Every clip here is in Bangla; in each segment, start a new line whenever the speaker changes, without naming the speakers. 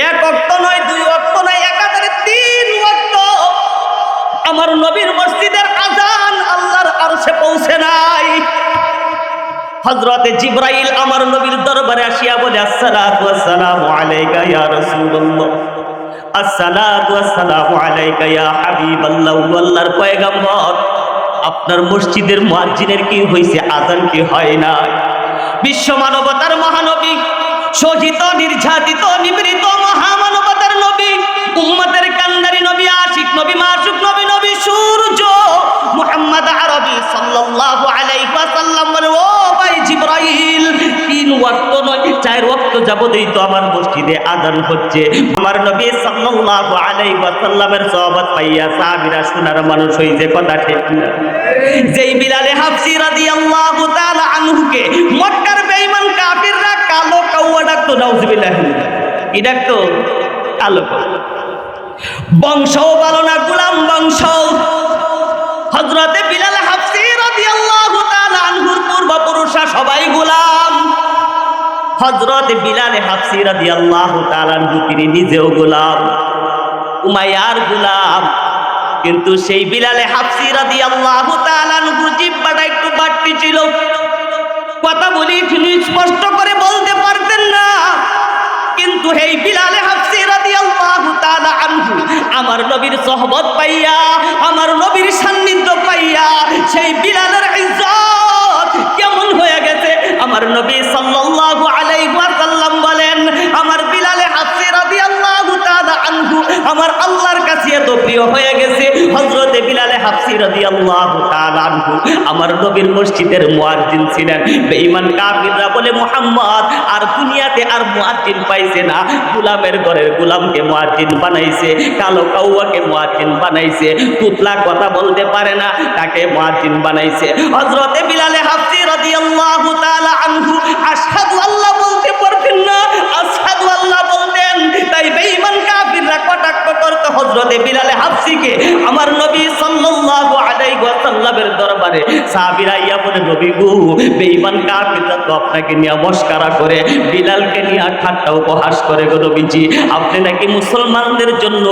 এক অক্ত নয়, দুই অক্ত নয়, একাধারে তিন অক্ত। আমার নবীর মসজিদের আজান আল্লাহর আর সে পৌঁছে নাই। হযরতে জিব্রাইল আমার নবীর দরবারে আসিয়া বলে, আসসালাতু আপনার মসজিদের মুয়াজ্জিনের কি হইছে? আজান কি হয় না বিশ্ব মানবতার মহানবী শোষিত নির্যাতিত, নিবৃত মহামানবতার নবী, উম্মতের কান্দারি নবী আশিক নবী, মাসুক নবী নবী, সূর্য মুহাম্মদ আরবি সাল্লাল্লাহু আলাইহি ওয়াসাল্লাম বলে, ও ভাই জিবরাইল, তিন ওয়াক্ত নয়, চার ওয়াক্ত যাবতই তো আমার মসজিদে আজান হচ্ছে। আমার নবী সাল্লাল্লাহু আলাইহি ওয়াসাল্লামের সহবত পাইয়া সাহাবীরা শোনার মানুষ হইছে কথা ঠিক না। যেই বিলালে হাফসি রাদিয়াল্লাহু তাআলা আনহুকে মক্কার কাউয়া ডাকতো নাউজুবিল্লাহ। কি ডাকতো কালো কাউয়া বংশও ভালো না, গুলাম বংশ। হজরতে বিলাল তিনি নিজেও গোলাম। উমাইয়ার গোলাম। কিন্তু সেই বিলালে হাফসি রাদিয়াল্লাহু একটু কথা বলি স্পষ্ট করে বলতে কিন্তু এই বিলালে হাফসি রাদিয়াল্লাহু তাআলা আনহু, আমার নবীর সোহবত পাইয়া, আমার নবীর সান্নিধ্য পাইয়া, সেই বিলালের ইজ্জত কেমন হয়ে গেছে? আমার নবী সাল্লাল্লাহু আলাইহি ওয়াসাল্লাম বলেন, আমার বিলালে হাফসি রাদিয়াল্লাহু তাআলা আনহু, আমার আল্লাহর কাছে এত প্রিয় হয়ে গেছে। হযরতে বিলালে হাফসি তাআলা আনহু। আমার নবীর মসজিদের মুয়াজ্জিন ছিলেন। বেঈমান কাফিররা বলে, মুহাম্মদ, আর দুনিয়াতে আর মুয়াজ্জিন পাইছে না। গোলামের ঘরের গোলামকে মুয়াজ্জিন বানাইছে, কালো কাউয়াকে মুয়াজ্জিন বানাইছে। তুতলা কথা বলতে পারে না, তাকে মুয়াজ্জিন বানাইছে। হযরতে বিলালে হাফসি রাদিয়াল্লাহু তাআলা আনহু, আশহাদু আল্লাহ বলতে হযরতে বিলালে হাফসিকে আমার নবী সাল্লাল্লাহু আলাইহি ওয়াসাল্লামের দরবারে সাহাবীরা, ইয়া বলে নবী গো, বেঈমান কাফিররা তো আপনাকে নিয়ে মস্কারা করে, বিলালকে নিয়ে ঠাট্টা উপহাস করে গো নবীজি, আপনি নাকি মুসলমানদের জন্য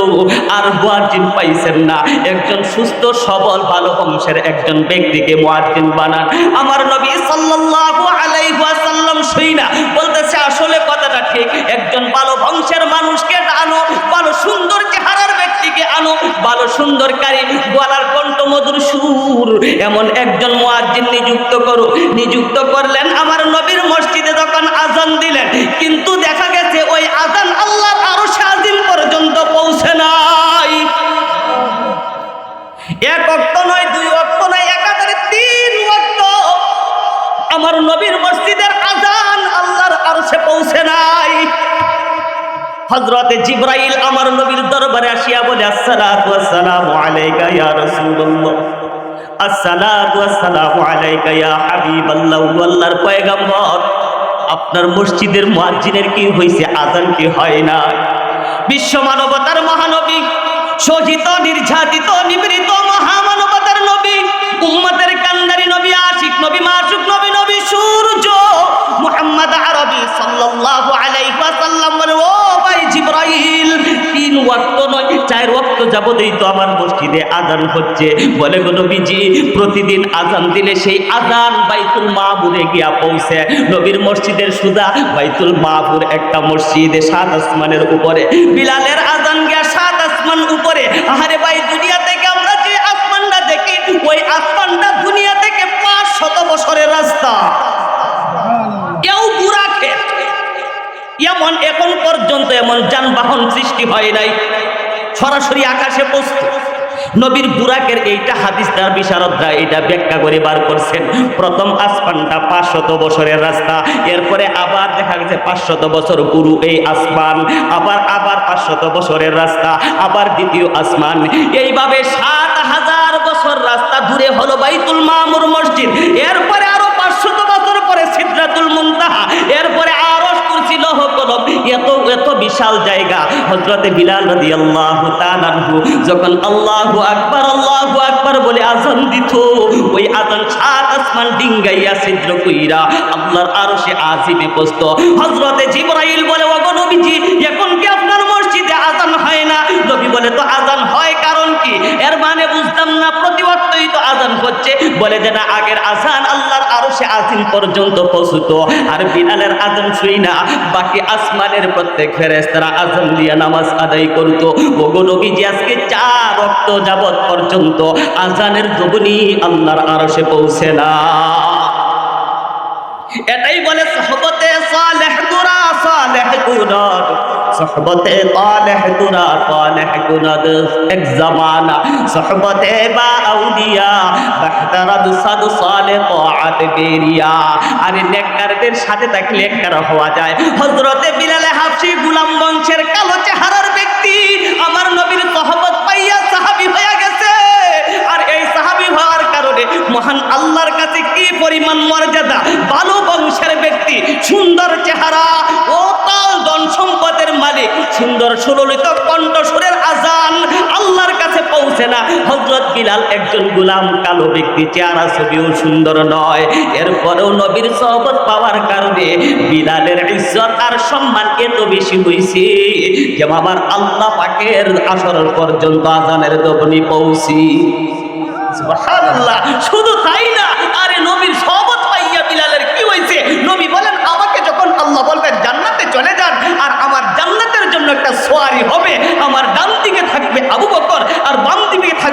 আর মুয়াজ্জিন পাইছেন না? একজন সুস্থ, সবল, ভালো বংশের একজন ব্যক্তিকে মুয়াজ্জিন বানান। আমার নবী সাল্লাল্লাহু আলাইহি ওয়াসাল্লাম শুইনা, বলতেছে, আসলে কথাটা ঠিক, একজন ভালো বংশের মানুষকে আনো ভালো সুন্দর কারি গলার কণ্ঠ মধুর সুর। এমন একজন মোয়াজ্জিন নিযুক্ত করো। নিযুক্ত করলেন আমার নবীর মসজিদে যখন আজান দিলেন, কিন্তু দেখা গেছে হযরতে জিব্রাইল আমার নবীর দরবারে আসিয়া বলে আলাইকা ইয়া রাসূলুল্লাহ। আলাইকা ইয়া হাবিবাল্লাহ। আল্লাহর পয়গম্বর, আপনার মসজিদের মুয়াজ্জিনের কি হইছে, আজান কি হয় না বিশ্ব মানবতার মহানবী শোষিত নির্যাতিত, নিবৃত মহামানবতার নবী, উম্মতের কান্দারি নবী যাবতই তো আমার মসজিদে আজান হচ্ছে। বলে, গো নবীজি, প্রতিদিন আজান দিলে সেই আজান বাইতুল মাহবুরে গিয়া পৌঁছে। নবীর মসজিদের সুদা বাইতুল মাহবুর একটা মসজিদে সাত আসমানের উপরে। বিলালের আজান গিয়া সাত আসমান উপরে। আরে ভাই, দুনিয়া থেকে আমরা যে আসমানটা দেখি, ওই আসমানটা দুনিয়া থেকে পাঁচ শত বছরের রাস্তা। এমন, এখন পর্যন্ত এমন যানবাহন সৃষ্টি হয় নাই। সরাসরি আকাশে পৌঁছতে। নবীর বুরাকের এইটা হাদিস, তার বিশারদরা এটা ব্যাখ্যা করে বার করছেন। প্রথম আসমানটা পাঁচশত বছরের রাস্তা, এরপরে আবার দেখা গেছে পাঁচশত বছর গুরু এই আসমান, আবার আবার পাঁচশত বছরের রাস্তা, আবার দ্বিতীয় আসমান। এইভাবে সাত হাজার বছর রাস্তা দূরে হলো বাইতুল মামুর মসজিদ। এরপরে আরও এত এত বিশাল জায়গা। হজরতে বিলাল রাজি আল্লাহ যখন আল্লাহ আকবার আল্লাহ আকবার বলে আজান দিত, ওই আজান সাত আসমান ডিঙ্গাইয়া সিদ্র কইরা আল্লাহর আরও সে আজিমে বসত। হজরতে জিব্রাইল বলে, ওগো নবীজি, এখন কি আপনার মসজিদে আজান হয় না? নবী বলে, তো আজান হয় কারণ কি? এর মানে বুঝতাম না ওই আজান হচ্ছে বলে যে না, আগের আজান আল্লাহর আরও সে আসিন পর্যন্ত পৌঁছত, আর বিলালের আজান শুই না। বাকি আসমানের প্রত্যেক ফেরেস্তারা আজান দিয়ে নামাজ আদায় করতো। ওগো নবী যে আজকে চার রক্ত যাবৎ পর্যন্ত আজানের জবনি আল্লাহর আরও সে পৌঁছে না। এটাই বলে, সহবতে সালেহ গুরা সালেহ গুরা সহবতে সালেহ গুনা সালেহ গুনাদ এক জামানা সহবতে বা আউলিয়া বাহতারাদ সাদ সালে তাআত বেরিয়া আরে নেককারদের সাথে থাকলে নেককার হওয়া যায়। হযরতে বিলালে হাফসি গোলাম বংশের কালো চেহারার সুন্দর সুললিত কণ্ঠস্বরের আজান আল্লাহর কাছে পৌঁছে না। হজরত বিলাল একজন গোলাম কালো ব্যক্তি, চেহারা ছবিও সুন্দর নয়। এরপরেও নবীর সহবত পাওয়ার কারণে বিলালের ইজ্জত আর সম্মান এত বেশি হয়েছে যে আমার আল্লাহ পাকের আসর পর্যন্ত আজানের দবনি পৌঁছি। শুধু তাই না, আরে নবীর সহবত পাইয়া বিলালের কি হয়েছে নবী বলেন আমাকে যখন আল্লাহ বলবেন জান্নাতে চলে যান আর আমার জান্নাতের জন্য একটা সোয়ারি হবে আমার ডান দিকে থাকবে আবু বকর আর বাম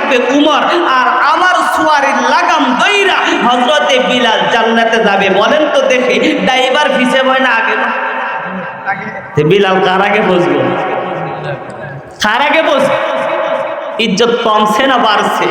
থাকবে উমর আর আমার সোয়ারির লাগাম দইরা হজরতে বিলাল জান্নাতে যাবে। বলেন তো দেখি, ড্রাইভার ফিসে হয় না আগে? বিলাল কার আগে বসবো? কার আগে বসবো? ইজ্জত কমছে না বাড়ছে?